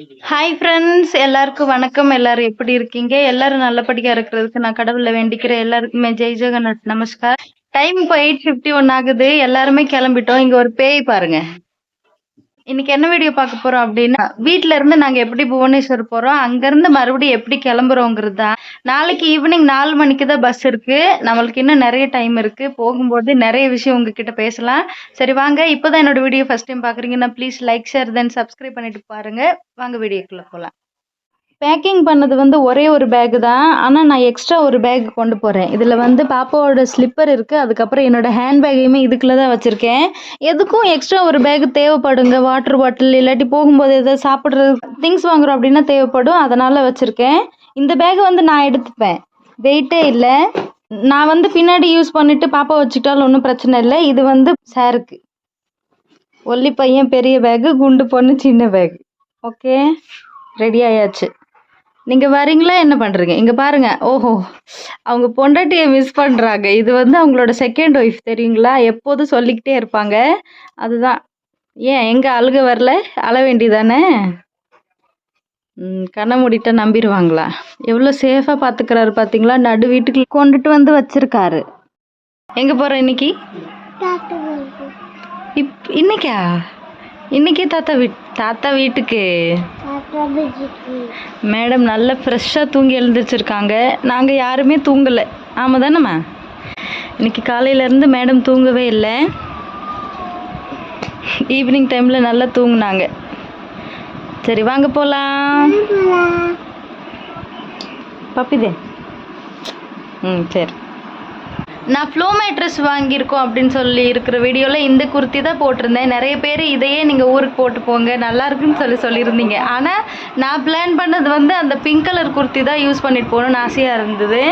Hi friends எல்லாருக்கும் வணக்கம். எல்லாரும் எப்படி இருக்கீங்க? எல்லாரும் நல்லபடியா இருக்கிறதுக்கு நான் கடவுளை வேண்டிக்கிறேன். எல்லாருக்குமே ஜெய் ஜெகநாத் நமஸ்கார். டைம் இப்போ எயிட் ஃபிஃப்டி ஒன் ஆகுது. எல்லாருமே கிளம்பிட்டோம். இங்க ஒரு பேய் பாருங்க. இன்னைக்கு என்ன வீடியோ பார்க்க போறோம் அப்படின்னா வீட்ல இருந்து நாங்க எப்படி புவனேஸ்வர் போறோம் அங்க இருந்து மறுபடியும் எப்படி கிளம்புறோங்கிறது. தான் நாளைக்கு ஈவினிங் நாலு மணிக்கு தான் பஸ் இருக்கு. நம்மளுக்கு இன்னும் நிறைய டைம் இருக்கு. போகும்போது நிறைய விஷயம் உங்ககிட்ட பேசலாம். சரி வாங்க. இப்போதான் என்னோட வீடியோ ஃபர்ஸ்ட் டைம் பாக்குறீங்கன்னா please like share then subscribe பண்ணிட்டு பாருங்க. வாங்க வீடியோக்குள்ள போலாம். பேக்கிங் பண்ணது வந்து ஒரே ஒரு பேக் தான். ஆனால் நான் எக்ஸ்ட்ரா ஒரு பேக் கொண்டு போகிறேன் இதில் வந்து பாப்பாவோட ஸ்லிப்பர் இருக்குது அதுக்கப்புறம் என்னோட ஹேண்ட் பேக்கையுமே இதுக்குள்ளே தான் வச்சுருக்கேன். எதுக்கும் எக்ஸ்ட்ரா ஒரு பேக் தேவைப்படுங்க. வாட்டர் பாட்டில் இல்லாட்டி போகும்போது எதாவது சாப்பிட்றது திங்ஸ் வாங்குகிறோம் அப்படின்னா தேவைப்படும். அதனால் வச்சுருக்கேன். இந்த பேக் வந்து நான் எடுத்துப்பேன். வெயிட்டே இல்லை. நான் வந்து பின்னாடி யூஸ் பண்ணிவிட்டு பாப்பா வச்சுக்கிட்டாலும் ஒன்றும் பிரச்சனை இல்லை. இது வந்து சாருக்கு ஒல்லி பையன் பெரிய பேகு குண்டு பொண்ணு சின்ன பேகு ஓகே ரெடி ஆயாச்சு. நீங்கள் வரீங்களா? என்ன பண்ணுறீங்க இங்கே பாருங்க. ஓஹோ. அவங்க பொண்டாட்டியை மிஸ் பண்ணுறாங்க இது வந்து அவங்களோட செகண்ட் ஒய்ஃப் தெரியுங்களா? எப்போதும் சொல்லிக்கிட்டே இருப்பாங்க. அதுதான். ஏன்? எங்கே அழுக வரல? அழ வேண்டியதானே? கண்ணை மூடிட்டா நம்பிடுவாங்களா? எவ்வளோ சேஃபாக பார்த்துக்கிறாரு பார்த்தீங்களா நடு வீட்டுக்கு கொண்டுட்டு வந்து வச்சிருக்காரு. எங்கே போகிறோம் இன்னைக்கு? இப் இன்னைக்கா? இன்னைக்கே தாத்தா வீட் தாத்தா வீட்டுக்கு. மேடம் நல்ல ஃப்ரெஷ்ஷாக தூங்கி எழுந்திரிச்சிருக்காங்க. நாங்கள் யாருமே தூங்கலை. ஆமாம் தானேம்மா? இன்னைக்கு காலையிலேருந்து மேடம் தூங்கவே இல்லை. ஈவினிங் டைமில் நல்லா தூங்குனாங்க. சரி வாங்க போகலாம் பப்பிதே. ம் சரி. நான் ஃப்ளோ மேட்ரஸ் வாங்கியிருக்கோம் அப்படின்னு சொல்லி இருக்கிற வீடியோவில் இந்த குர்த்தி தான் போட்டிருந்தேன். நிறைய பேர் இதையே நீங்கள் ஊருக்கு போட்டு போங்க நல்லாயிருக்குன்னு சொல்லி சொல்லியிருந்தீங்க. ஆனால் நான் பிளான் பண்ணது வந்து அந்த பிங்க் கலர் குர்த்தி தான் யூஸ் பண்ணிட்டு போகணும்னு ஆசையாக இருந்தது.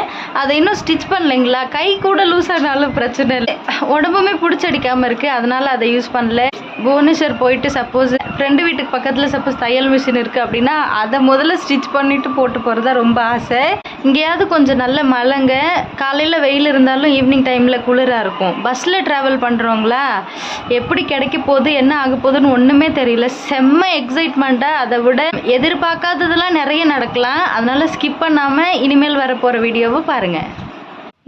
அதை இன்னும் ஸ்டிச் பண்ணலைங்களா? கை கூட லூஸ் ஆனாலும் பிரச்சனை இல்லை. உடம்புமே பிடிச்சடிக்காமல் இருக்குது அதனால் அதை யூஸ் பண்ணல. புவனேஸ்வர் போயிட்டு சப்போஸ் ஃப்ரெண்டு வீட்டுக்கு பக்கத்தில் சப்போஸ் தையல் மிஷின் இருக்குது அப்படின்னா அதை முதல்ல ஸ்டிச் பண்ணிவிட்டு போட்டு போகிறதா ரொம்ப ஆசை. இங்கேயாவது கொஞ்சம் நல்ல மழைங்க. காலையில் வெயில் இருந்தாலும் ஈவினிங் டைமில் குளிராக இருக்கும். பஸ்ஸில் ட்ராவல் பண்ணுறவங்களா எப்படி கிடைக்க போகுது என்ன ஆக போகுதுன்னு ஒன்றுமே தெரியல. செம்ம எக்ஸைட்மெண்ட்டாக அதை விட எதிர்பார்க்காததெல்லாம் நிறைய நடக்கலாம். அதனால் ஸ்கிப் பண்ணாமல் இனிமேல் வர போகிற வீடியோவை பாருங்கள்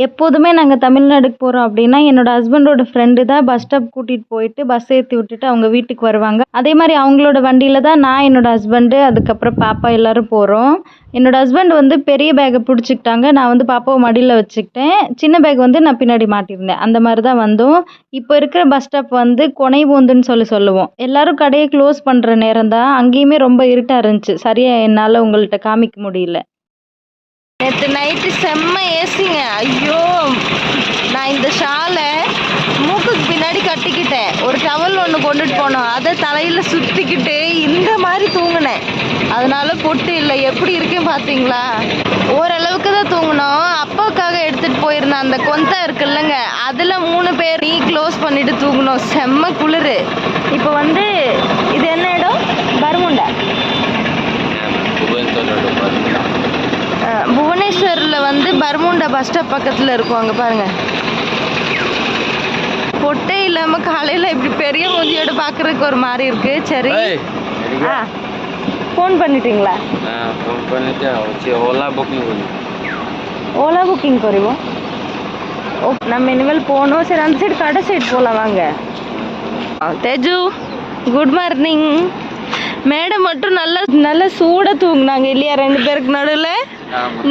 எப்போதுமே நாங்கள் தமிழ்நாடுக்கு போகிறோம் அப்படின்னா என்னோட ஹஸ்பண்டோட ஃப்ரெண்டு தான் பஸ் ஸ்டாப் கூட்டிகிட்டு போயிட்டு பஸ் ஏற்றி விட்டுட்டு அவங்க வீட்டுக்கு வருவாங்க. அதே மாதிரி அவங்களோட வண்டியில் தான் நான் என்னோட ஹஸ்பண்டு அதுக்கப்புறம் பாப்பா எல்லாரும் போகிறோம் என்னோட ஹஸ்பண்ட் வந்து பெரிய பேக்கை பிடிச்சிக்கிட்டாங்க. நான் வந்து பாப்பாவை மடியில் வச்சுக்கிட்டேன். சின்ன பேக் வந்து நான் பின்னாடி மாட்டியிருந்தேன். அந்த மாதிரி தான் வந்தோம். இப்போ இருக்கிற பஸ் ஸ்டாப் வந்து கொனைபோந்துன்னு சொல்லி சொல்லுவோம். எல்லோரும் கடையை க்ளோஸ் பண்ணுற நேரம் தான். அங்கேயுமே ரொம்ப இருட்டாக இருந்துச்சு. சரியாக என்னால் உங்கள்கிட்ட காமிக்க முடியல. நேற்று நைட்டு செம்ம ஏசிங்க ஐயோ நான் இந்த ஷாலை மூக்குக்கு பின்னாடி கட்டிக்கிட்டேன். ஒரு டவல் ஒன்று கொண்டுட்டு போனோம். அதை தலையில் சுற்றிக்கிட்டு இந்த மாதிரி தூங்கினேன். அதனால பொட்டு இல்லை. எப்படி இருக்குன்னு பார்த்தீங்களா ஓரளவுக்கு தான் தூங்கினோம். அப்பாவுக்காக எடுத்துகிட்டு போயிருந்தேன் அந்த கொந்தா இருக்குல்லங்க. அதில் மூணு பேர் நீ க்ளோஸ் பண்ணிட்டு தூங்கினோம். செம்ம குளிர். இப்போ வந்து இது என்ன இடம்? பருமுண்டை. புவனேஸ்வரில் வந்து பர்முண்டா பஸ் ஸ்டாப் பக்கத்தில் இருக்கும் அங்கே பாருங்கள் பொட்டே இல்லாமல் காலையில் இப்படி பெரிய மூஞ்சியோடு பார்க்குறதுக்கு ஒரு மாதிரி இருக்கு. சரி. ஆ ஃபோன் பண்ணிட்டீங்களா? ஃபோன் பண்ணிட்டு ஓலா புக்கிங் ஓலா புக்கிங் குறைவோம் ஓ நம்ம இனிமேல் போகணும். சரி அந்த சைடு கடை சைடு போகலாம் வாங்க. தேஜு குட் மார்னிங் மேடம் மட்டும் நல்லா நல்லா சூடாக தூங்கினாங்க இல்லையா? ரெண்டு பேருக்கு நடுவில்?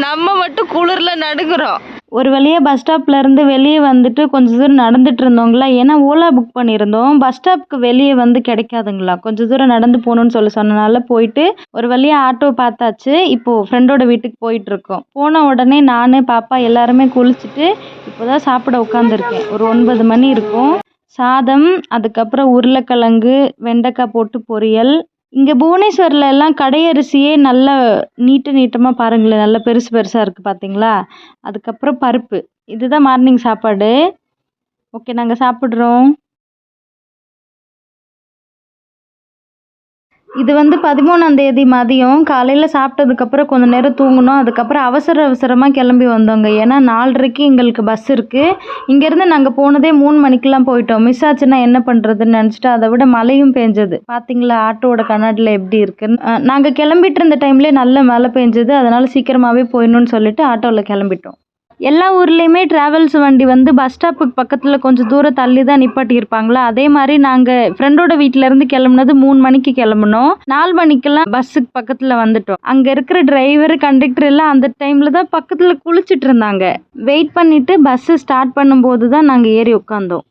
நம்ம மட்டும் குளிர்ல நடுங்குறோம். ஒரு வழியாக பஸ் ஸ்டாப்ல இருந்து வெளியே வந்துட்டு கொஞ்சம் தூரம் நடந்துட்டு இருந்தோங்களா? ஏன்னா ஓலா புக் பண்ணியிருந்தோம். பஸ் ஸ்டாப்க்கு வெளியே வந்து கிடைக்காதுங்களா? கொஞ்சம் தூரம் நடந்து போகணும்னு சொல்லி சொன்னனால போயிட்டு ஒரு வழியாக ஆட்டோ பார்த்தாச்சு. இப்போ ஃப்ரெண்டோட வீட்டுக்கு போயிட்டு இருக்கோம். போன உடனே நான் பாப்பா எல்லாருமே குளிச்சுட்டு இப்போதான் சாப்பிட உட்காந்துருக்கேன் ஒரு ஒன்பது மணி இருக்கும். சாதம் அதுக்கப்புறம் உருளைக்கிழங்கு வெண்டைக்காய் போட்டு பொரியல் இங்கே புவனேஸ்வரில் எல்லாம் கடையரிசியே நல்ல நீட்ட நீட்டமாக பாருங்களேன் நல்ல பெருசு பெருசாக இருக்குது பார்த்தீங்களா அதுக்கப்புறம் பருப்பு. இதுதான் மார்னிங் சாப்பாடு. ஓகே நாங்கள் சாப்பிட்றோம். இது வந்து பதிமூணாம் தேதி மதியம். காலையில் சாப்பிட்டதுக்கப்புறம் கொஞ்ச நேரம் தூங்கினோம். அதுக்கப்புறம் அவசர அவசரமாக கிளம்பி வந்தோங்க. ஏன்னா நாலரைக்கு எங்களுக்கு பஸ் இருக்குது இங்கேருந்து நாங்கள் போனதே மூணு மணிக்கெலாம் போயிட்டோம். மிஸ் ஆச்சுன்னா என்ன பண்ணுறதுன்னு நினச்சிட்டு அதை விட மழையும் பேஞ்சது. பார்த்தீங்களா ஆட்டோட கண்ணாடியில் எப்படி இருக்குன்னு. நாங்கள் கிளம்பிட்டு இருந்த டைம்லேயே நல்ல மழை பேஞ்சது. அதனால் சீக்கிரமாகவே போயிடணும்னு சொல்லிட்டு ஆட்டோவில் கிளம்பிட்டோம். எல்லா ஊர்லேயுமே ட்ராவல்ஸ் வண்டி வந்து பஸ் ஸ்டாப்புக்கு பக்கத்தில் கொஞ்சம் தூரம் தள்ளி தான் நிப்பாட்டியிருப்பாங்களா? அதே மாதிரி நாங்கள் ஃப்ரெண்டோட வீட்டிலேருந்து கிளம்புனது மூணு மணிக்கு கிளம்புனோம். நாலு மணிக்கெல்லாம் பஸ்ஸுக்கு பக்கத்தில் வந்துட்டோம். அங்கே இருக்கிற டிரைவர் கண்டக்டர் எல்லாம் அந்த டைமில் தான் பக்கத்தில் குளிச்சுட்டு இருந்தாங்க. வெயிட் பண்ணிவிட்டு பஸ்ஸு ஸ்டார்ட் பண்ணும்போது தான் நாங்கள் ஏறி உட்காந்தோம்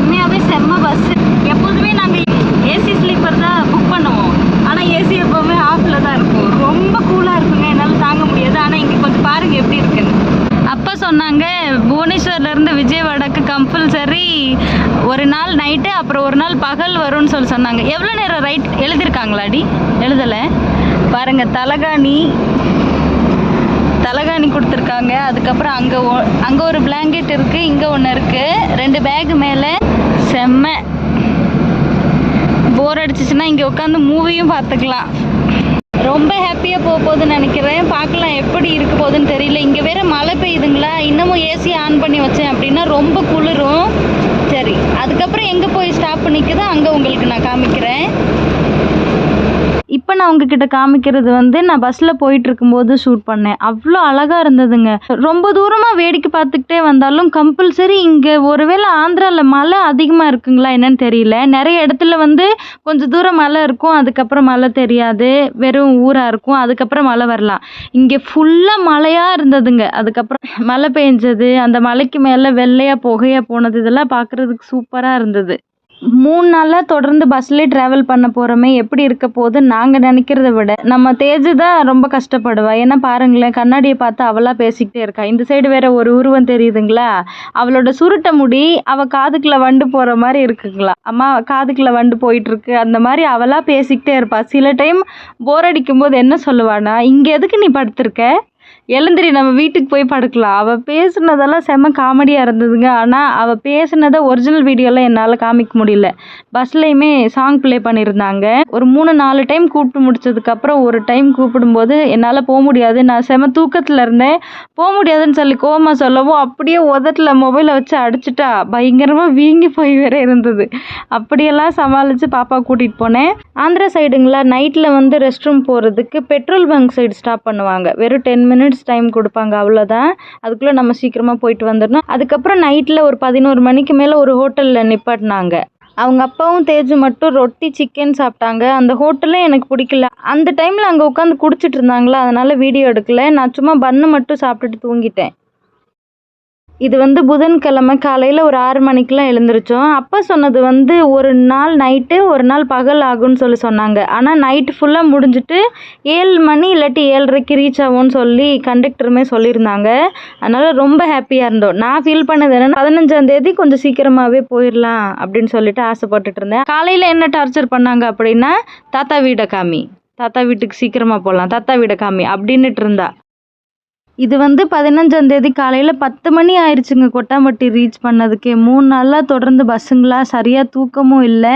உண்மையாகவே செம்ம பஸ் எப்போதுமே நாங்கள் ஏசி ஸ்லீப்பர் தான் புக் பண்ணுவோம் ஆனால் ஏசி எப்போவுமே ஆஃபில் தான் இருக்கும் ரொம்ப கூலாக இருக்குங்க என்னால் தாங்க முடியாது ஆனால் இங்கே கொஞ்சம் பாருங்கள் எப்படி இருக்குன்னு அப்பா சொன்னாங்க புவனேஸ்வர்லேருந்து விஜயவாடாக்கு கம்பல்சரி ஒரு நாள் நைட்டு அப்புறம் ஒரு நாள் பகல் வரும்னு சொல்லி சொன்னாங்க. எவ்வளோ நேரம் ரைட் எழுதியிருக்காங்களாடி எழுதலை. பாருங்கள் தலகாணி தலகாணி கொடுத்துருக்காங்க. அதுக்கப்புறம் அங்கே ஒ அங்கே ஒரு பிளாங்கெட் இருக்குது இங்கே ஒன்று இருக்குது ரெண்டு பேக்கு மேலே செம்ம. போர் அடிச்சிச்சுன்னா இங்கே உட்காந்து மூவியும் பார்த்துக்கலாம். ரொம்ப ஹாப்பியாக போக போகுதுன்னு நினைக்கிறேன். பார்க்கலாம் எப்படி இருக்க போகுதுன்னு தெரியல. இங்கே வேற மழை பெய்யுதுங்களா? இன்னமும் ஏசி ஆன் பண்ணி வச்சேன் அப்படின்னா ரொம்ப குளிரும். சரி அதுக்கப்புறம் எங்கே போய் ஸ்டாப் பண்ணிக்குதோ? அங்கே உங்களுக்கு நான் காமிக்கிறேன். இப்போ நான் உங்ககிட்ட காமிக்கிறது வந்து நான் பஸ்ஸில் போயிட்டு இருக்கும்போது ஷூட் பண்ணேன். அவ்வளோ அழகாக இருந்ததுங்க. ரொம்ப தூரமாக வேடிக்கை பார்த்துக்கிட்டே வந்தாலும் கம்பல்சரி இங்கே ஒருவேளை ஆந்திராவில் மழை அதிகமாக இருக்குங்களா என்னன்னு தெரியல. நிறைய இடத்துல வந்து கொஞ்சம் தூரம் மழை இருக்கும் அதுக்கப்புறம் மழை தெரியாது. வெறும் ஊராக இருக்கும் அதுக்கப்புறம் மழை வரலாம். இங்கே ஃபுல்லாக மழையாக இருந்ததுங்க. அதுக்கப்புறம் மழை பெஞ்சது அந்த மலைக்கு மேலே வெள்ளையாக புகையாக போனது இதெல்லாம் பார்க்குறதுக்கு சூப்பராக இருந்தது. மூணு நாளாக தொடர்ந்து பஸ்லேயே ட்ராவல் பண்ண போகிறோமே எப்படி இருக்க போகுது நாங்கள் நினைக்கிறத விட நம்ம தேஜு தான் ரொம்ப கஷ்டப்படுவா. ஏன்னா பாருங்களேன் கண்ணாடியை பார்த்து அவளாக பேசிக்கிட்டே இருக்கா. இந்த சைடு வேற ஒரு உருவம் தெரியுதுங்களா? அவளோட சுருட்ட முடி அவள் காதுக்குள்ள வண்டு போகிற மாதிரி இருக்குங்களா? அம்மா காதுக்குள்ள வண்டு போயிட்டுருக்கு. அந்த மாதிரி அவளாக பேசிக்கிட்டே இருப்பாள் சில டைம் போர் அடிக்கும் போது என்ன சொல்லுவானா இங்கே எதுக்கு நீ படுத்திருக்க? எழுந்திரி நம்ம வீட்டுக்கு போய் படுக்கலாம். அவள் பேசுனதெல்லாம் செம்ம காமெடியாக இருந்ததுங்க. ஆனால் அவள் பேசுனதை ஒரிஜினல் வீடியோலாம் என்னால் காமிக்க முடியல. பஸ்லேயுமே சாங் ப்ளே பண்ணியிருந்தாங்க ஒரு மூணு நாலு டைம் கூப்பிட்டு முடிச்சதுக்கப்புறம் ஒரு டைம் கூப்பிடும்போது என்னால் போக முடியாது. நான் செம தூக்கத்தில் இருந்தேன். போக முடியாதுன்னு சொல்லி கோமா சொல்லவும் அப்படியே உதட்டில் மொபைலை வச்சு அடிச்சிட்டா பயங்கரமாக வீங்கி போய் வேற இருந்தது. அப்படியெல்லாம் சமாளித்து பாப்பா கூட்டிகிட்டு போனேன். ஆந்திரா சைடுங்களா நைட்டில் வந்து ரெஸ்ட் ரூம் போகிறதுக்கு பெட்ரோல் பங்க் சைடு ஸ்டாப் பண்ணுவாங்க. வெறும் டென் மினிட்ஸ் டைம் கொடுப்பாங்க அவ்வளோதான் அதுக்குள்ளே நம்ம சீக்கிரமாக போயிட்டு வந்துடணும். அதுக்கப்புறம் நைட்டில் ஒரு பதினோரு மணிக்கு மேலே ஒரு ஹோட்டலில் நிப்பாட்டினாங்க. அவங்க அப்பாவும் தேஜு மட்டும் ரொட்டி சிக்கன் சாப்பிட்டாங்க. அந்த ஹோட்டலே எனக்கு பிடிக்கல. அந்த டைமில் அங்கே உட்காந்து குடிச்சிட்டு இருந்தாங்களா? அதனால் வீடியோ எடுக்கல. நான் சும்மா பன்னு மட்டும் சாப்பிட்டுட்டு தூங்கிட்டேன். இது வந்து புதன்கிழமை காலையில் ஒரு ஆறு மணிக்கெலாம் எழுந்திரிச்சோம். அப்பா சொன்னது வந்து ஒரு நாள் நைட்டு ஒரு நாள் பகல் ஆகும்னு சொல்லி சொன்னாங்க. ஆனால் நைட்டு ஃபுல்லாக முடிஞ்சிட்டு ஏழு மணி இல்லாட்டி ஏழரைக்கு ரீச் ஆகும்னு சொல்லி கண்டக்டருமே சொல்லியிருந்தாங்க. அதனால் ரொம்ப ஹாப்பியாக இருந்தோம். நான் ஃபீல் பண்ணது என்னென்னா பதினஞ்சாந்தேதி கொஞ்சம் சீக்கிரமாகவே போயிடலாம் அப்படின்னு சொல்லிட்டு ஆசைப்பட்டுட்டு இருந்தேன். காலையில் என்ன டார்ச்சர் பண்ணாங்க அப்படின்னா தாத்தா வீடை காமி. தாத்தா வீட்டுக்கு சீக்கிரமாக போகலாம் தாத்தா வீடை காமி. அப்படின்னுட்டு இருந்தா. இது வந்து பதினஞ்சாம் தேதி காலையில் பத்து மணி ஆயிடுச்சுங்க கொட்டாம்பட்டி ரீச் பண்ணதுக்கே. மூணு நாளாக தொடர்ந்து பஸ்ஸுங்களா? சரியாக தூக்கமும் இல்லை.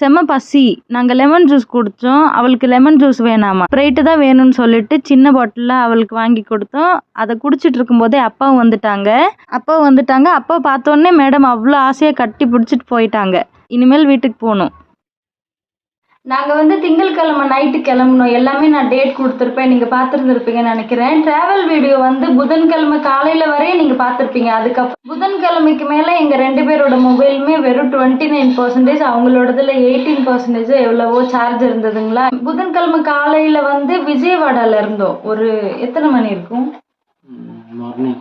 செம பசி. நாங்கள் லெமன் ஜூஸ் குடித்தோம் அவளுக்கு லெமன் ஜூஸ் வேணாமா? ஸ்ப்ரைட்டு தான் வேணும்னு சொல்லிட்டு சின்ன பாட்டிலில் அவளுக்கு வாங்கி கொடுத்தோம். அதை குடிச்சிட்டு இருக்கும்போதே அப்பாவும் வந்துட்டாங்க. அப்பா வந்துட்டாங்க. அப்பா பார்த்தோன்னே மேடம் அவ்வளோ ஆசையாக கட்டி பிடிச்சிட்டு போயிட்டாங்க. இனிமேல் வீட்டுக்கு போகணும். நாங்கள் வந்து திங்கட்கிழமை நைட்டு கிளம்பணும். எல்லாமே நான் டேட் கொடுத்துருப்பேன். நீங்கள் பார்த்துருந்துருப்பீங்கன்னு நினைக்கிறேன். ட்ராவல் வீடியோ வந்து புதன்கிழமை காலையில் வரையும் நீங்கள் பார்த்துருப்பீங்க. அதுக்கப்புறம் புதன்கிழமைக்கு மேலே எங்கள் ரெண்டு பேரோட மொபைலுமே வெறும் டுவெண்ட்டி நைன் பர்சன்டேஜ் அவங்களோடதுல எயிட்டீன் பர்சன்டேஜ் எவ்வளவோ சார்ஜ் இருந்ததுங்களா? புதன்கிழமை காலையில் வந்து விஜயவாடால இருந்தோம். ஒரு எத்தனை மணி இருக்கும்? மார்னிங்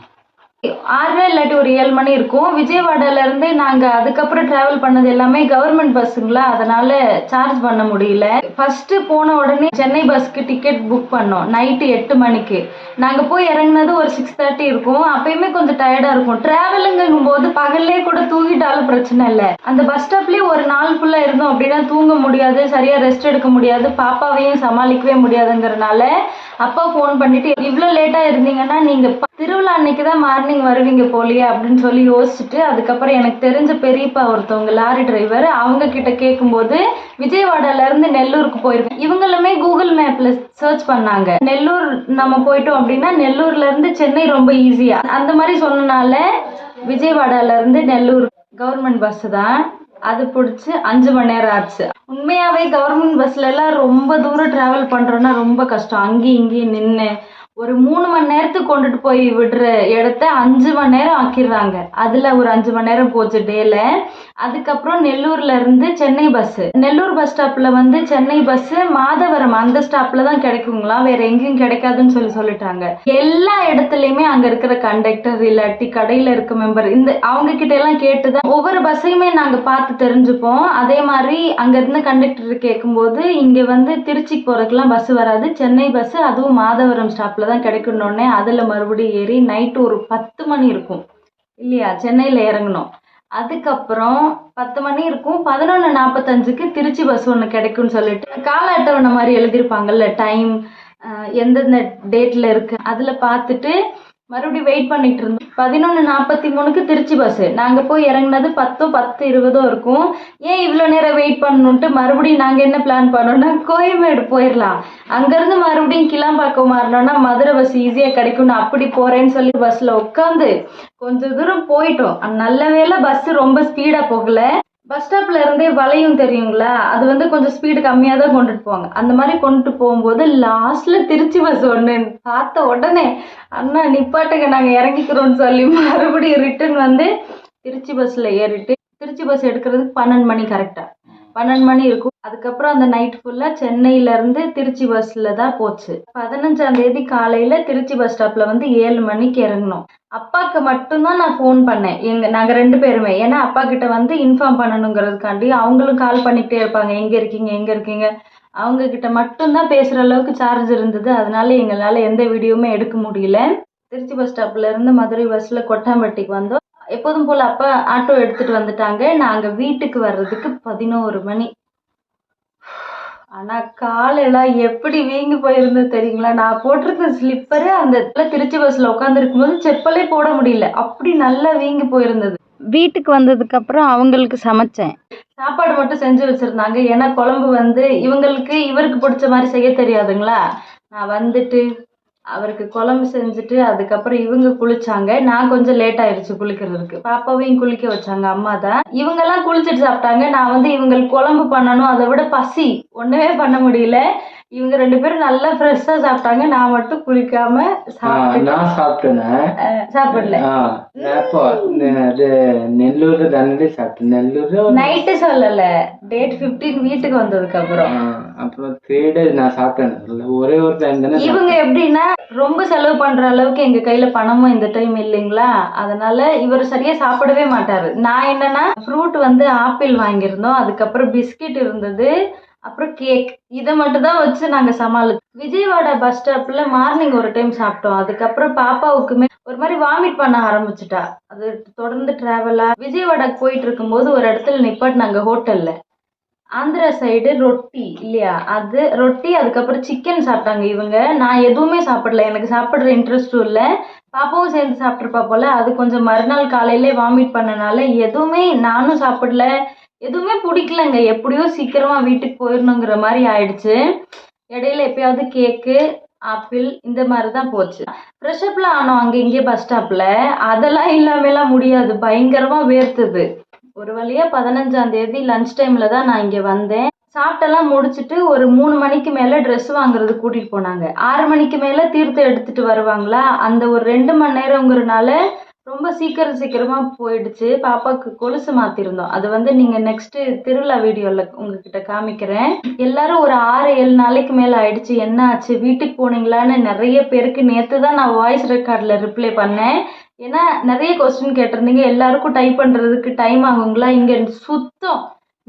ஆறரை இல்லாட்டி ஒரு ஏழு மணி இருக்கும். விஜயவாடால இருந்து நாங்க அதுக்கப்புறம் டிராவல் பண்ணது எல்லாமே கவர்மெண்ட் பஸ்ஸுங்களா அதனால சார்ஜ் பண்ண முடியல. ஃபர்ஸ்ட் போன உடனே சென்னை பஸ்க்கு டிக்கெட் புக் பண்ணோம். நைட்டு எட்டு மணிக்கு. நாங்க போய் இறங்குனது ஒரு சிக்ஸ் தேர்ட்டி இருக்கும். அப்பயுமே கொஞ்சம் டயர்டா இருக்கும். டிராவலுங்கும் போது பகல்லே கூட தூங்கிட்டாலும் பிரச்சனை இல்லை. அந்த பஸ் ஸ்டாப்லயே ஒரு நாள் ஃபுல்லா இருந்தோம். அப்படின்னா தூங்க முடியாது சரியா ரெஸ்ட் எடுக்க முடியாது பாப்பாவையும் சமாளிக்கவே முடியாதுங்கிறனால அப்பா ஃபோன் பண்ணிட்டு இவ்வளோ லேட்டாக இருந்தீங்கன்னா நீங்கள் திருவிழா அன்னைக்கு தான் மார்னிங் வருவீங்க போலியே அப்படின்னு சொல்லி யோசிச்சுட்டு அதுக்கப்புறம் எனக்கு தெரிஞ்ச பெரியப்பா ஒருத்தவங்க லாரி டிரைவர் அவங்க கிட்ட கேட்கும்போது விஜயவாடால இருந்து நெல்லூருக்கு போயிருக்கேன். இவங்களுமே கூகுள் மேப்ல சர்ச் பண்ணாங்க. நெல்லூர் நம்ம போயிட்டோம் அப்படின்னா நெல்லூர்ல இருந்து சென்னை ரொம்ப ஈஸியா அந்த மாதிரி சொன்னனால விஜயவாடால இருந்து நெல்லூர் கவர்மெண்ட் பஸ் தான் அது பிடிச்சி அஞ்சு மணி நேரம் ஆச்சு. உண்மையாவே கவர்மெண்ட் பஸ்ல எல்லாம் ரொம்ப தூரம் டிராவல் பண்றோம்னா ரொம்ப கஷ்டம். அங்கேயும் இங்கேயும் நின்று ஒரு மூணு மணி நேரத்துக்கு கொண்டுட்டு போய் விடுற இடத்த அஞ்சு மணி நேரம் ஆக்கிடுறாங்க. அதுல ஒரு அஞ்சு மணி நேரம் போச்சு டேல. அதுக்கப்புறம் நெல்லூர்ல இருந்து சென்னை பஸ் நெல்லூர் பஸ் ஸ்டாப்ல வந்து சென்னை பஸ் மாதவரம் அந்த ஸ்டாப்ல தான் கிடைக்குங்களா? வேற எங்கேயும் கிடைக்காதுன்னு சொல்லி சொல்லிட்டாங்க. எல்லா இடத்துலயுமே அங்க இருக்கிற கண்டக்டர் இல்லாட்டி கடையில இருக்க மெம்பர் இந்த அவங்க கிட்ட எல்லாம் கேட்டுதான் ஒவ்வொரு பஸ்ஸையுமே நாங்க பார்த்து தெரிஞ்சுப்போம். அதே மாதிரி அங்க இருந்து கண்டக்டர் கேட்கும்போது இங்க வந்து திருச்சிக்கு போகிறதுக்குலாம் பஸ் வராது. சென்னை பஸ் அதுவும் மாதவரம் ஸ்டாப்ல தான் கிடைக்கணுன்னே அதுல மறுபடியும் ஏறி நைட்டு ஒரு பத்து மணி இருக்கும். இல்லையா? சென்னையில இறங்கணும் அதுக்கப்புறம் பத்து மணி இருக்கும். பதினொன்று நாற்பத்தஞ்சுக்கு திருச்சி பஸ் ஒன்று கிடைக்கும்னு சொல்லிட்டு கால அட்டவணை மாதிரி எழுதியிருப்பாங்கல்ல டைம் எந்தெந்த டேட்ல இருக்கு அதுல பார்த்துட்டு மறுபடியும் வெயிட் பண்ணிட்டு இருந்தோம். பதினொன்று நாற்பத்தி மூணுக்கு திருச்சி பஸ் நாங்கள் போய் இறங்குனது பத்தோ பத்து இருபதோ இருக்கும். ஏன் இவ்வளோ நேரம் வெயிட் பண்ணணுன்ட்டு மறுபடியும் நாங்கள் என்ன பிளான் பண்ணோம்னா கோயம்பேடு போயிடலாம் அங்கேருந்து மறுபடியும் கிளாம்பாக்கம் மாறினோம்னா மதுரை பஸ் ஈஸியாக கிடைக்கும்னு அப்படி போகிறேன்னு சொல்லி பஸ்ஸில் உட்காந்து கொஞ்ச தூரம் போயிட்டோம். நல்ல வேளை பஸ்ஸு ரொம்ப ஸ்பீடாக போகல. பஸ் ஸ்டாப்ல இருந்தே வளையும் தெரியுங்களா? அது வந்து கொஞ்சம் ஸ்பீடு கம்மியாக தான் கொண்டுட்டு போவாங்க. அந்த மாதிரி கொண்டுட்டு போகும்போது லாஸ்ட்ல திருச்சி பஸ் ஒன்று பார்த்த உடனே அண்ணா நிப்பாட்டுங்க நாங்கள் இறங்கிக்கிறோம்னு சொல்லி மறுபடியும் ரிட்டர்ன் வந்து திருச்சி பஸ்ல ஏறிட்டு திருச்சி பஸ் எடுக்கிறதுக்கு பன்னெண்டு மணி கரெக்டா பன்னெண்டு மணி இருக்கும். அதுக்கப்புறம் அந்த நைட் ஃபுல்லா சென்னையில இருந்து திருச்சி பஸ்ல தான் போச்சு. பதினஞ்சாம் தேதி காலையில திருச்சி பஸ் ஸ்டாப்ல வந்து ஏழு மணிக்கு இறங்கணும் அப்பாக்கு மட்டும்தான் நான் ஃபோன் பண்ணேன். எங்க நாங்க ரெண்டு பேருமே. ஏன்னா அப்பா கிட்ட வந்து இன்ஃபார்ம் பண்ணணுங்கிறதுக்காண்டி அவங்களும் கால் பண்ணிக்கிட்டே இருப்பாங்க. எங்க இருக்கீங்க? எங்க இருக்கீங்க? அவங்க கிட்ட மட்டும்தான் பேசுற அளவுக்கு சார்ஜ் இருந்தது. அதனால எங்களால எந்த வீடியோவுமே எடுக்க முடியல. திருச்சி பஸ் ஸ்டாப்ல இருந்து மதுரை பஸ்ல கொட்டாம்பட்டிக்கு வந்தோம். எப்போதும் போல அப்பா ஆட்டோ எடுத்துட்டு வந்துட்டாங்க. நாங்க வீட்டுக்கு வர்றதுக்கு பதினோரு மணி. ஆனா காலெல்லாம் எப்படி வீங்கி போயிருந்தது தெரியுங்களா? நான் போட்டிருந்த ஸ்லிப்பரு அந்த இடத்துல திருச்சி பஸ்ல உட்காந்துருக்கும் போது செப்பலே போட முடியல. அப்படி நல்லா வீங்கி போயிருந்தது. வீட்டுக்கு வந்ததுக்கு அப்புறம் அவங்களுக்கு சமைச்சேன். சாப்பாடு மட்டும் செஞ்சு வச்சிருந்தாங்க. ஏன்னா குழம்பு வந்து இவங்களுக்கு இவருக்கு பிடிச்ச மாதிரி செய்ய தெரியாதுங்களா? நான் வந்துட்டு அவருக்கு குழம்பு செஞ்சுட்டு அதுக்கப்புறம் இவங்க குளிச்சாங்க. நான் கொஞ்சம் லேட் ஆயிடுச்சு குளிக்கிறதுக்கு. பாப்பாவையும் குளிக்க வச்சாங்க அம்மா தான். இவங்கெல்லாம் குளிச்சுட்டு சாப்பிட்டாங்க. நான் வந்து இவங்களுக்கு குழம்பு பண்ணணும் அதை விட பசி. ஒண்ணுமே பண்ண முடியல. இவங்க ரெண்டு பேரும் நல்லா ஃப்ரெஷ்ஷா சாப்பிட்டாங்க. நான் மட்டும் குளிக்காம நான் சாப்பிட்டேனே. சாப்பிடல. ஆ, நான் இப்போ நெ- இது நெல்லூர் தானே சாப்பிட்டேன் நெல்லூர் நைட்டு சொல்லல. டேட் 15 வீட்டுக்கு வந்ததுக்கு அப்புறம். அப்புறம் த்ரீ டேஸ் நான் சாப்பிட்டேன். ஒரே ஒரு டைம் தானே இவங்க எப்படின்னா ரொம்ப செலவு பண்ற அளவுக்கு எங்க கையில பணமும் இந்த டைம் இல்லைங்களா? அதனால இவர் சரியா சாப்பிடவே மாட்டாரு. நான் என்னன்னா ஃப்ரூட் வந்து ஆப்பிள் வாங்கியிருந்தோம். அதுக்கப்புறம் பிஸ்கெட் இருந்தது. அப்புறம் கேக் இதை மட்டும் தான் வச்சு நாங்கள் சமாளி விஜயவாடா பஸ் ஸ்டாப்ல மார்னிங் ஒரு டைம் சாப்பிட்டோம். அதுக்கப்புறம் பாப்பாவுக்குமே ஒரு மாதிரி வாமிட் பண்ண ஆரம்பிச்சிட்டா. அது தொடர்ந்து டிராவலா விஜயவாடாக்கு போயிட்டு இருக்கும்போது ஒரு இடத்துல நிப்பாட்டினாங்க ஹோட்டல்ல ஆந்திரா சைடு ரொட்டி இல்லையா? அது ரொட்டி அதுக்கப்புறம் சிக்கன் சாப்பிட்டாங்க இவங்க. நான் எதுவுமே சாப்பிடல. எனக்கு சாப்பிட்ற இன்ட்ரெஸ்ட்டும் இல்லை. பாப்பாவும் சேர்ந்து சாப்பிட்ருப்பா போல. அது கொஞ்சம் மறுநாள் காலையிலே வாமிட் பண்ணனால எதுவுமே நானும் சாப்பிடல. எதுவுமே பிடிக்கலங்க. எப்படியோ சீக்கிரமா வீட்டுக்கு போயிடணுங்கிற மாதிரி ஆயிடுச்சு. இடையில எப்பயாவது கேக்கு ஆப்பிள் இந்த மாதிரி தான் போச்சு ஃப்ரெஷ்அப்ல ஆனோம் அங்கே இங்கே பஸ் ஸ்டாப்பில் அதெல்லாம் இல்லாமலாம் முடியாது. பயங்கரமாக வேர்த்துது. ஒரு வழியா பதினஞ்சாம் தேதி லஞ்ச் டைம்ல தான் நான் இங்க வந்தேன். சாப்பிட்டெல்லாம் முடிச்சிட்டு ஒரு மூணு மணிக்கு மேல ட்ரெஸ் வாங்குறது கூட்டிட்டு போனாங்க. ஆறு மணிக்கு மேலே தீர்த்தம் எடுத்துட்டு வருவாங்களா? அந்த ஒரு ரெண்டு மணி நேரங்கிறனால ரொம்ப சீக்கிரம் சீக்கிரமா போயிடுச்சு. பாப்பாக்கு கொலுசு மாத்திருந்தோம். அது வந்து நீங்க நெக்ஸ்ட் திருவிழா வீடியோல உங்ககிட்ட காமிக்கிறேன். எல்லாரும் ஒரு ஆறு ஏழு நாளைக்கு மேல ஆயிடுச்சு. என்ன ஆச்சு? வீட்டுக்கு போனீங்களான்னு நிறைய பேருக்கு நேத்து தான் நான் வாய்ஸ் ரெக்கார்ட்ல ரிப்ளை பண்ணேன். ஏன்னா நிறைய கொஸ்டின் கேட்டிருந்தீங்க. எல்லாருக்கும் டைப் பண்றதுக்கு டைம் ஆகுங்களா? இங்க சுத்தம்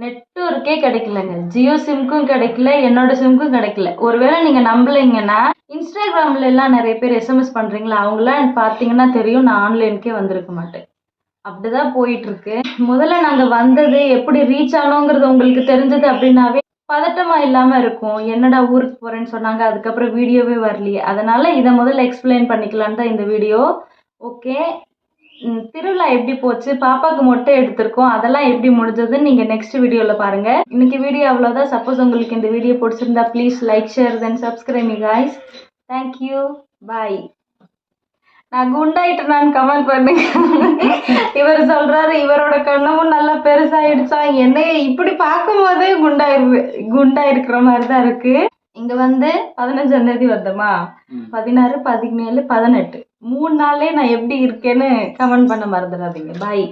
நெட்ஒர்க்கே கிடைக்கலங்க. ஜியோ சிம்க்கும் கிடைக்கல என்னோட சிம்க்கும் கிடைக்கல. ஒருவேளை நீங்க நம்பலைங்கன்னா இன்ஸ்டாகிராம்ல எல்லாம் நிறைய பேர் எஸ்எம்எஸ் பண்றீங்களா? அவங்களாம் பார்த்தீங்கன்னா தெரியும் நான் ஆன்லைனுக்கே வந்திருக்க மாட்டேன். அப்படிதான் போயிட்டு இருக்கு முதல்ல நாங்க வந்தது எப்படி ரீச் ஆனோங்கிறது உங்களுக்கு தெரிஞ்சது அப்படின்னாவே பதட்டமா இல்லாம இருக்கும். என்னடா ஊருக்கு போறேன்னு சொன்னாங்க அதுக்கப்புறம் வீடியோவே வரலையே. அதனால இதை முதல்ல எக்ஸ்பிளைன் பண்ணிக்கலான்னு தான் இந்த வீடியோ ஓகே திருவிழா எப்படி போச்சு? பாப்பாக்கு மொட்டை எடுத்திருக்கோம். அதெல்லாம் எப்படி முடிஞ்சதுன்னு நீங்க நெக்ஸ்ட் வீடியோல பாருங்க. இன்னைக்கு வீடியோ அவ்வளவுதான். சப்போஸ் உங்களுக்கு இந்த வீடியோ பிடிச்சிருந்தா please like share then subscribe me guys thank you bye நான் குண்டாயிட்டு நான் கமெண்ட் பண்ணுங்க. இவர் சொல்றாரு இவரோட கண்ணமும் நல்லா பெருசாயிடுச்சா? என்னைய இப்படி பார்க்கும் போதே குண்டாயிரு குண்டா இருக்கிற மாதிரி தான் இருக்கு. இங்க வந்து பதினஞ்சாம் தேதி வந்தோமா ம். பதினாறு பதினேழு பதினெட்டு. மூணு நாளே நான் எப்படி இருக்கேன்னு கமெண்ட் பண்ண மறந்துடாதீங்க. பாய்